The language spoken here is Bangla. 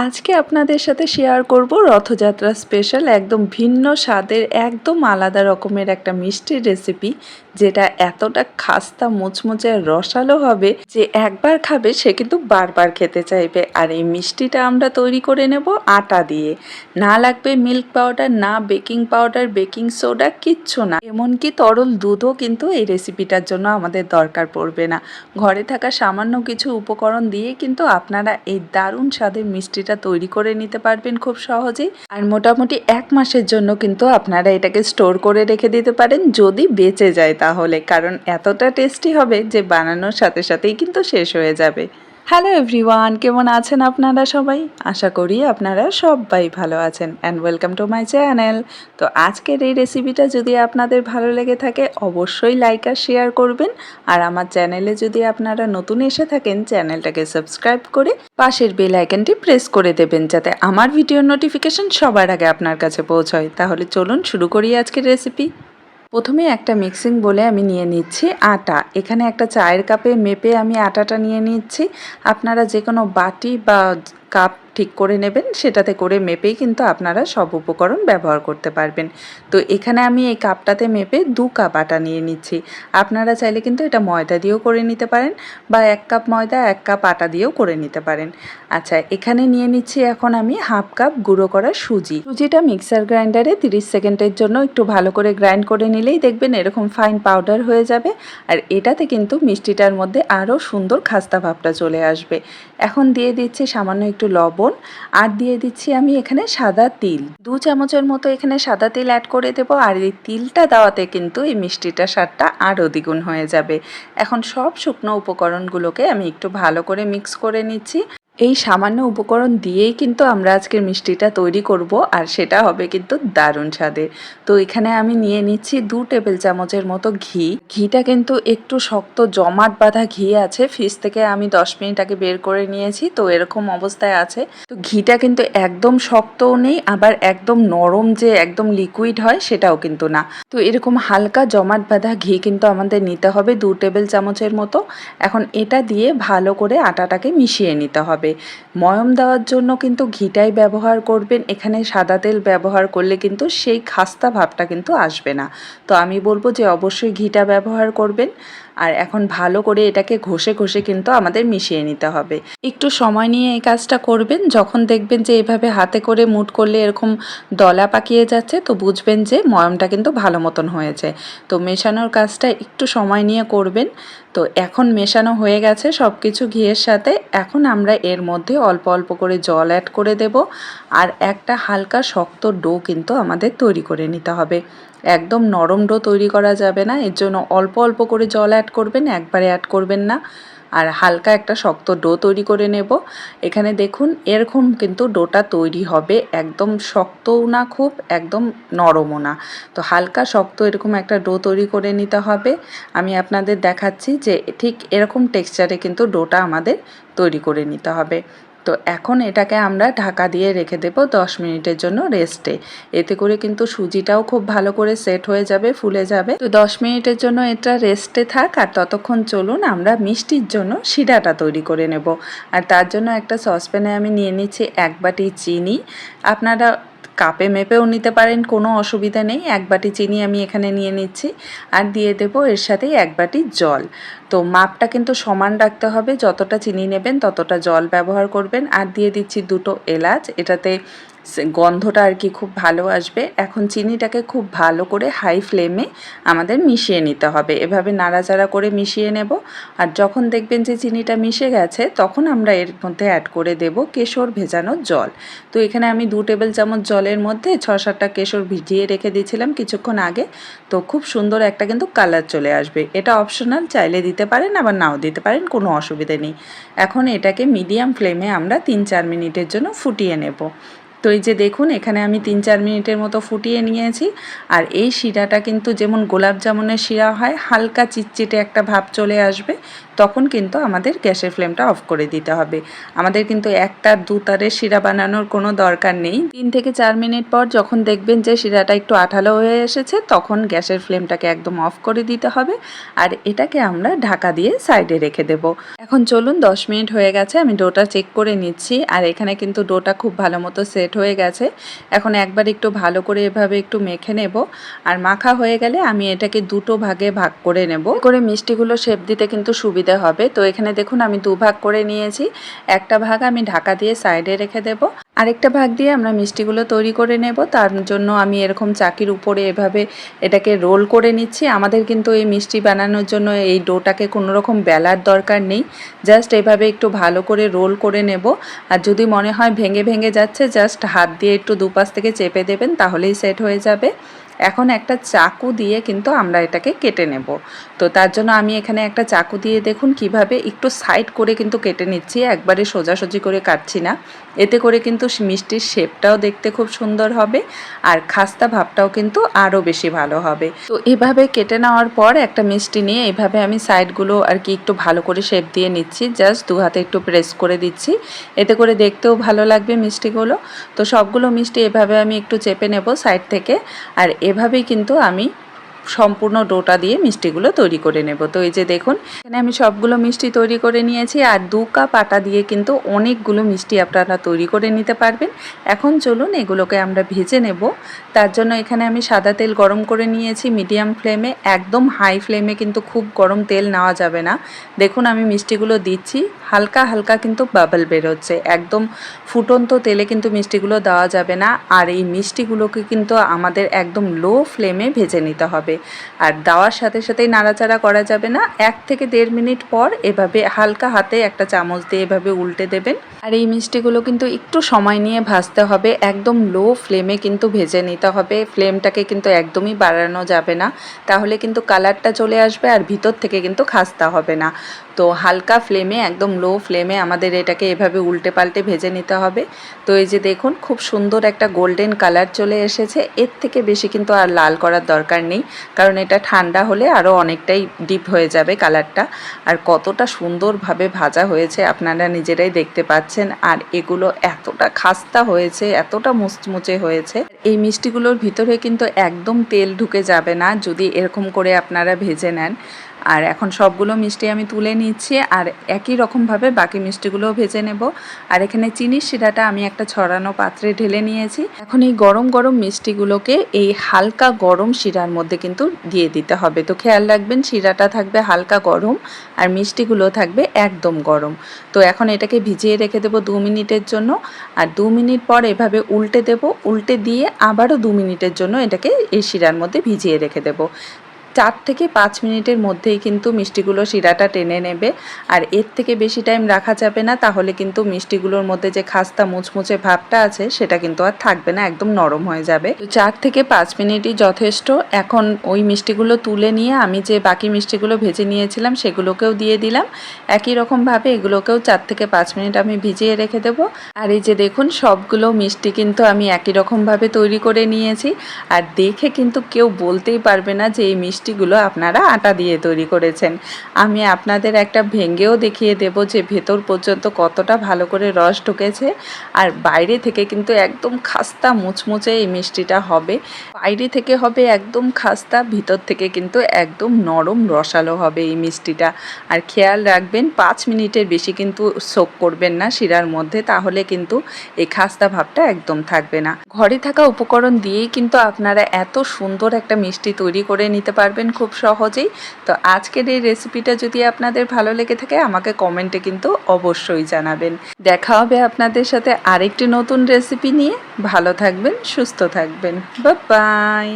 আজকে আপনাদের সাথে শেয়ার করব রথযাত্রা স্পেশাল একদম ভিন্ন স্বাদের একদম আলাদা রকমের একটা মিষ্টির রেসিপি যেটা এতটা খাস্তা মুচমুচে রসালো হবে যে একবার খাবে সে কিন্তু বারবার খেতে চাইবে। আর এই মিষ্টিটা আমরা তৈরি করে নেব আটা দিয়ে। না লাগবে মিল্ক পাউডার, না বেকিং পাউডার, বেকিং সোডা, কিচ্ছু না। এমনকি তরল দুধও কিন্তু এই রেসিপিটার জন্য আমাদের দরকার পড়বে না। ঘরে থাকা সামান্য কিছু উপকরণ দিয়ে কিন্তু আপনারা এই দারুণ স্বাদের মিষ্টিটা তৈরি করে নিতে পারবেন খুব সহজেই। আর মোটামুটি এক মাসের জন্য কিন্তু আপনারা এটাকে স্টোর করে রেখে দিতে পারেন যদি বেঁচে যায় তাহলে, কারণ এতটা টেস্টি হবে যে বানানোর সাথে সাথেই কিন্তু শেষ হয়ে যাবে। হ্যালো এভরিওয়ান কেমন আছেন আপনারা সবাই? আশা করি আপনারা সবাই ভালো আছেন and welcome to my channel তো আজকের এই রেসিপিটা যদি আপনাদের ভালো লেগে থাকে, অবশ্যই লাইক আর শেয়ার করবেন। আর আমার চ্যানেলে যদি আপনারা নতুন এসে থাকেন চ্যানেলটাকে সাবস্ক্রাইব করে পাশের বেল আইকনটি প্রেস করে দেবেন, যাতে আমার ভিডিওর নোটিফিকেশন সবার আগে আপনার কাছে পৌঁছয়। তাহলে চলুন শুরু করি আজকের রেসিপি প্রথমে একটা মিক্সিং বলে আমি নিয়ে নিচ্ছি আটা। এখানে একটা চায়ের কাপে মেপে আমি আটাটা নিয়ে নিচ্ছি। আপনারা যে কোনো বাটি বা কাপ ঠিক করে নেবেন, সেটাতে করে মেপেই কিন্তু আপনারা সব উপকরণ ব্যবহার করতে পারবেন। তো এখানে আমি এই কাপটাতে মেপে দু কাপ আটা নিয়ে নিচ্ছি। আপনারা চাইলে কিন্তু এটা ময়দা দিয়েও করে নিতে পারেন বা এক কাপ ময়দা, এক কাপ আটা দিয়েও করে নিতে পারেন। আচ্ছা এখানে নিয়ে নিচ্ছি এখন আমি হাফ কাপ গুঁড়ো করা সুজি। সুজিটা মিক্সার গ্রাইন্ডারে 30 সেকেন্ডের জন্য একটু ভালো করে গ্রাইন্ড করে নিলেই দেখবেন এরকম ফাইন পাউডার হয়ে যাবে আর এটাতে কিন্তু মিষ্টিটার মধ্যে আরও সুন্দর খাস্তা ভাবটা চলে আসবে। এখন দিয়ে দিচ্ছি সামান্য একটু লবণ আর দিয়ে দিচ্ছি আমি এখানে সাদা তিল। দু চামচের মতো এখানে সাদা তিল অ্যাড করে দেবো আর এই তিলটা দেওয়াতে কিন্তু এই মিষ্টিটা স্বাদটা আরও দ্বিগুণ হয়ে যাবে। এখন সব শুকনো উপকরণগুলোকে আমি একটু ভালো করে মিক্স করে নিচ্ছি। এই সামান্য উপকরণ দিয়েই কিন্তু আমরা আজকের মিষ্টিটা তৈরি করব আর সেটা হবে কিন্তু দারুণ স্বাদের। তো এখানে আমি নিয়ে নিচ্ছি দু টেবিল চামচের মতো ঘি। ঘিটা কিন্তু একটু শক্ত জমাট বাঁধা ঘি আছে। ফ্রিজ থেকে আমি দশ মিনিট আগে বের করে নিয়েছি, তো এরকম অবস্থায় আছে। তো ঘিটা কিন্তু একদম শক্তও নেই, আবার একদম নরম যে একদম লিকুইড হয় সেটাও কিন্তু না। তো এরকম হালকা জমাট বাঁধা ঘি কিন্তু আমাদের নিতে হবে দু টেবিল চামচের মতো। এখন এটা দিয়ে ভালো করে আটাটাকে মিশিয়ে নিতে হবে। ময়ম দেওয়ার জন্য কিন্তু ঘিটাই ব্যবহার করবেন, এখানে সাদা তেল ব্যবহার করলে কিন্তু সেই খাস্তা ভাবটা কিন্তু আসবে না। তো আমি বলব যে অবশ্যই ঘিটা ব্যবহার করবেন। আর এখন ভালো করে এটাকে ঘষে ঘষে কিন্তু আমাদের মিশিয়ে নিতে হবে। একটু সময় নিয়ে এই কাজটা করবেন, যখন দেখবেন যে এভাবে হাতে করে মুট করলে এরকম দলা পাকিয়ে যাচ্ছে, তো বুঝবেন যে ময়মটা কিন্তু ভালো মতন হয়েছে। তো মেশানোর কাজটা একটু সময় নিয়ে করবেন। তো এখন মেশানো হয়ে গেছে সব কিছু ঘিয়ের সাথে। এখন আমরা এর মধ্যে অল্প অল্প করে জল অ্যাড করে দেব। আর একটা হালকা শক্ত ডো কিন্তু আমাদের তৈরি করে নিতে হবে। একদম নরম ডো তৈরি করা যাবে না। এর জন্য অল্প অল্প করে জল অ্যাড করবেন, একবারে অ্যাড করবেন না। আর হালকা একটা শক্ত ডো তৈরি করে নেব। এখানে দেখুন, এরকম কিন্তু ডোটা তৈরি হবে। একদম শক্তও না খুব, একদম নরমও না। তো হালকা, শক্ত এরকম একটা ডো তৈরি করে নিতে হবে। আমি আপনাদের দেখাচ্ছি যে ঠিক এরকম টেক্সচারে কিন্তু ডোটা আমাদের তৈরি করে নিতে হবে। তো এখন এটাকে আমরা ঢাকা দিয়ে রেখে দেব দশ মিনিটের জন্য রেস্টে। এতে করে কিন্তু সুজিটাও খুব ভালো করে সেট হয়ে যাবে, ফুলে যাবে। তো দশ মিনিটের জন্য এটা রেস্টে থাক আর ততক্ষণ চলুন আমরা মিষ্টির জন্য শিরাটা তৈরি করে নেব। আর তার জন্য একটা সসপ্যানে আমি নিয়ে নিচ্ছি এক বাটি চিনি। আপনারা কাপে মেপেও নিতে পারেন, কোনো অসুবিধা নেই। এক বাটি চিনি আমি এখানে নিয়ে নিচ্ছি আর দিয়ে দেব এর সাথেই এক বাটি জল। তো মাপটা কিন্তু সমান রাখতে হবে। যতটা চিনি নেবেন ততটা জল ব্যবহার করবেন। আর দিয়ে দিচ্ছি দুটো এলাচ। এটাতে গন্ধটা আর কি খুব ভালো আসবে। এখন চিনিটাকে খুব ভালো করে হাই ফ্লেমে আমাদের মিশিয়ে নিতে হবে। এভাবে নাড়াচাড়া করে মিশিয়ে নেব। আর যখন দেখবেন যে চিনিটা মিশে গেছে, তখন আমরা এর মধ্যে অ্যাড করে দেব কেশর ভেজানো জল। তো এখানে আমি দু টেবিল চামচ জলের মধ্যে ছ সাতটা কেশর ভিজিয়ে রেখে দিয়েছিলাম কিছুক্ষণ আগে। তো খুব সুন্দর একটা কিন্তু কালার চলে আসবে। এটা অপশনাল চাইলে দিতে পারেন, আবার নাও দিতে পারেন, কোনো অসুবিধে নেই। এখন এটাকে মিডিয়াম ফ্লেমে আমরা তিন চার মিনিটের জন্য ফুটিয়ে নেব। তো এই যে দেখুন, এখানে আমি তিন চার মিনিটের মতো ফুটিয়ে নিয়েছি। আর এই শিরাটা কিন্তু যেমন গোলাপ জামুনের শিরা হয়, হালকা চিটচিটে একটা ভাব চলে আসবে, তখন কিন্তু আমাদের গ্যাসের ফ্লেমটা অফ করে দিতে হবে। আমাদের কিন্তু একটার দু তারের শিরা বানানোর কোনো দরকার নেই। তিন থেকে চার মিনিট পর যখন দেখবেন যে শিরাটা একটু আঠালো হয়ে এসেছে, তখন গ্যাসের ফ্লেমটাকে একদম অফ করে দিতে হবে। আর এটাকে আমরা ঢাকা দিয়ে সাইডে রেখে দেব। এখন চলুন, দশ মিনিট হয়ে গেছে, আমি ডোটা চেক করে নিচ্ছি। আর এখানে কিন্তু ডোটা খুব ভালো মতো সেট হয়ে গেছে। এখন একবার একটু ভালো করে এভাবে একটু মেখে নেব। আর মাখা হয়ে গেলে আমি এটাকে দুটো ভাগে ভাগ করে নেব। করে মিষ্টিগুলো শেপ দিতে কিন্তু সুবিধা হবে। তো এখানে দেখুন আমি দু ভাগ করে নিয়েছি। একটা ভাগ আমি ঢাকা দিয়ে সাইডে রেখে দেব। আরেকটা ভাগ দিয়ে আমরা মিষ্টিগুলো তৈরি করে নেব। তার জন্য আমি এরকম চাকির উপরে এভাবে এটাকে রোল করে নিচ্ছি। আমাদের কিন্তু এই মিষ্টি বানানোর জন্য এই ডোটাকে কোনো রকম বেলার দরকার নেই। জাস্ট এভাবে একটু ভালো করে রোল করে নেব। আর যদি মনে হয় ভেঙে ভেঙে যাচ্ছে, জাস্ট হাত দিয়ে একটু দুপাশ থেকে চেপে দেবেন, তাহলেই সেট হয়ে যাবে। এখন একটা চাকু দিয়ে কিন্তু আমরা এটাকে কেটে নেব। তো তার জন্য আমি এখানে একটা চাকু দিয়ে দেখুন কীভাবে একটু সাইড করে কিন্তু কেটে নিচ্ছি, একবারে সোজাসুজি করে কাটছি না। এতে করে কিন্তু মিষ্টির শেপটাও দেখতে খুব সুন্দর হবে আর খাস্তা ভাবটাও কিন্তু আরও বেশি ভালো হবে। তো এভাবে কেটে নেওয়ার পর একটা মিষ্টি নিয়ে এভাবে আমি সাইডগুলো আর কি একটু ভালো করে শেপ দিয়ে নিচ্ছি, জাস্ট দু হাতে একটু প্রেস করে দিচ্ছি। এতে করে দেখতেও ভালো লাগবে মিষ্টিগুলো। তো সবগুলো মিষ্টি এভাবে আমি একটু চেপে নেব সাইড থেকে। আর এভাবেই কিন্তু আমি সম্পূর্ণ ডোটা দিয়ে মিষ্টিগুলো তৈরি করে নেব। তো এই যে দেখুন, এখানে আমি সবগুলো মিষ্টি তৈরি করে নিয়েছি আর দু কাপ আটা দিয়ে কিন্তু অনেকগুলো মিষ্টি আপনারা তৈরি করে নিতে পারবেন। এখন চলুন এগুলোকে আমরা ভেজে নেব। তার জন্য এখানে আমি সাদা তেল গরম করে নিয়েছি, মিডিয়াম ফ্লেমে, একদম হাই ফ্লেমে কিন্তু খুব গরম তেল নেওয়া যাবে না। দেখুন আমি মিষ্টিগুলো দিচ্ছি হালকা হালকা কিন্তু বাবল বেরোচ্ছে। একদম ফুটন্ত তেলে কিন্তু মিষ্টিগুলো দেওয়া যাবে না। আর এই মিষ্টিগুলোকে কিন্তু আমাদের একদম লো ফ্লেমে ভেজে নিতে হবে। আর দেওয়ার সাথে সাথেই নাড়াচাড়া করা যাবে না। এক থেকে দেড় মিনিট পর এভাবে হালকা হাতে একটা চামচ দিয়ে এভাবে উল্টে দেবেন। আর এই মিষ্টিগুলো কিন্তু একটু সময় নিয়ে ভাজতে হবে। একদম লো ফ্লেমে কিন্তু ভেজে নিতে হবে। ফ্লেমটাকে কিন্তু একদমই বাড়ানো যাবে না। তাহলে কিন্তু কালারটা চলে আসবে আর ভিতর থেকে কিন্তু খাস্তা হবে না। তো হালকা ফ্লেমে একদম লো ফ্লেমে আমাদের এটাকে এভাবে উল্টে পাল্টে ভেজে নিতে হবে। তো এই যে দেখুন, খুব সুন্দর একটা গোল্ডেন কালার চলে এসেছে। এর থেকে বেশি কিন্তু আর লাল করার দরকার নেই, কারণ এটা ঠান্ডা হলে আরও অনেকটাই ডিপ হয়ে যাবে কালারটা। আর কতটা সুন্দরভাবে ভাজা হয়েছে আপনারা নিজেরাই দেখতে পাচ্ছেন। আর এগুলো এতটা খাস্তা হয়েছে, এতটা মুচমুচে হয়েছে। এই মিষ্টিগুলোর ভিতরে কিন্তু একদম তেল ঢুকে যাবে না, যদি এরকম করে আপনারা ভেজে নেন। আর এখন সবগুলো মিষ্টি আমি তুলে নিচ্ছি আর একই রকমভাবে বাকি মিষ্টিগুলোও ভেজে নেব। আর এখানে চিনির শিরাটা আমি একটা ছড়ানো পাত্রে ঢেলে নিয়েছি। এখন এই গরম গরম মিষ্টিগুলোকে এই হালকা গরম শিরার মধ্যে কিন্তু দিয়ে দিতে হবে। তো খেয়াল রাখবেন, শিরাটা থাকবে হালকা গরম আর মিষ্টিগুলো থাকবে একদম গরম। তো এখন এটাকে ভিজিয়ে রেখে দেবো দু মিনিটের জন্য। আর দু মিনিট পর এভাবে উল্টে দেব। উল্টে দিয়ে আবারও দু মিনিটের জন্য এটাকে এই শিরার মধ্যে ভিজিয়ে রেখে দেবো। চার থেকে পাঁচ মিনিটের মধ্যেই কিন্তু মিষ্টিগুলো শিরাটা টেনে নেবে। আর এর থেকে বেশি টাইম রাখা যাবে না, তাহলে কিন্তু মিষ্টিগুলোর মধ্যে যে খাস্তা মুচমুচে ভাবটা আছে, সেটা কিন্তু আর থাকবে না, একদম নরম হয়ে যাবে। তো চার থেকে পাঁচ মিনিটই যথেষ্ট। এখন ওই মিষ্টিগুলো তুলে নিয়ে আমি যে বাকি মিষ্টিগুলো ভেজে নিয়েছিলাম, সেগুলোকেও দিয়ে দিলাম। একই রকমভাবে এগুলোকেও চার থেকে পাঁচ মিনিট আমি ভিজিয়ে রেখে দেবো। আর এই যে দেখুন, সবগুলো মিষ্টি কিন্তু আমি একই রকমভাবে তৈরি করে নিয়েছি। আর দেখে কিন্তু কেউ বলতেই পারবে না যে এই মিষ্টি মিষ্টিগুলো আপনারা আটা দিয়ে তৈরি করেছেন। আমি আপনাদের একটা ভেঙেও দেখিয়ে দেব যে ভেতর পর্যন্ত কতটা ভালো করে রস ঢুকেছে আর বাইরে থেকে কিন্তু একদম খাস্তা মুচমুচে এই মিষ্টিটা হবে। বাইরে থেকে হবে একদম খাস্তা, ভিতর থেকে কিন্তু একদম নরম রসালো হবে এই মিষ্টিটা। আর খেয়াল রাখবেন, পাঁচ মিনিটের বেশি কিন্তু সোক করবেন না শিরার মধ্যে, তাহলে কিন্তু এই খাস্তা ভাবটা একদম থাকবে না। ঘরে থাকা উপকরণ দিয়েই কিন্তু আপনারা এত সুন্দর একটা মিষ্টি তৈরি করে নিতে পারবেন। পারবেন খুব সহজেই। তো আজকের এই রেসিপিটা যদি আপনাদের ভালো লেগে থাকে, আমাকে কমেন্টে কিন্তু অবশ্যই জানাবেন। দেখা হবে আপনাদের সাথে আরেকটি নতুন রেসিপি নিয়ে। ভালো থাকবেন, সুস্থ থাকবেন। বাই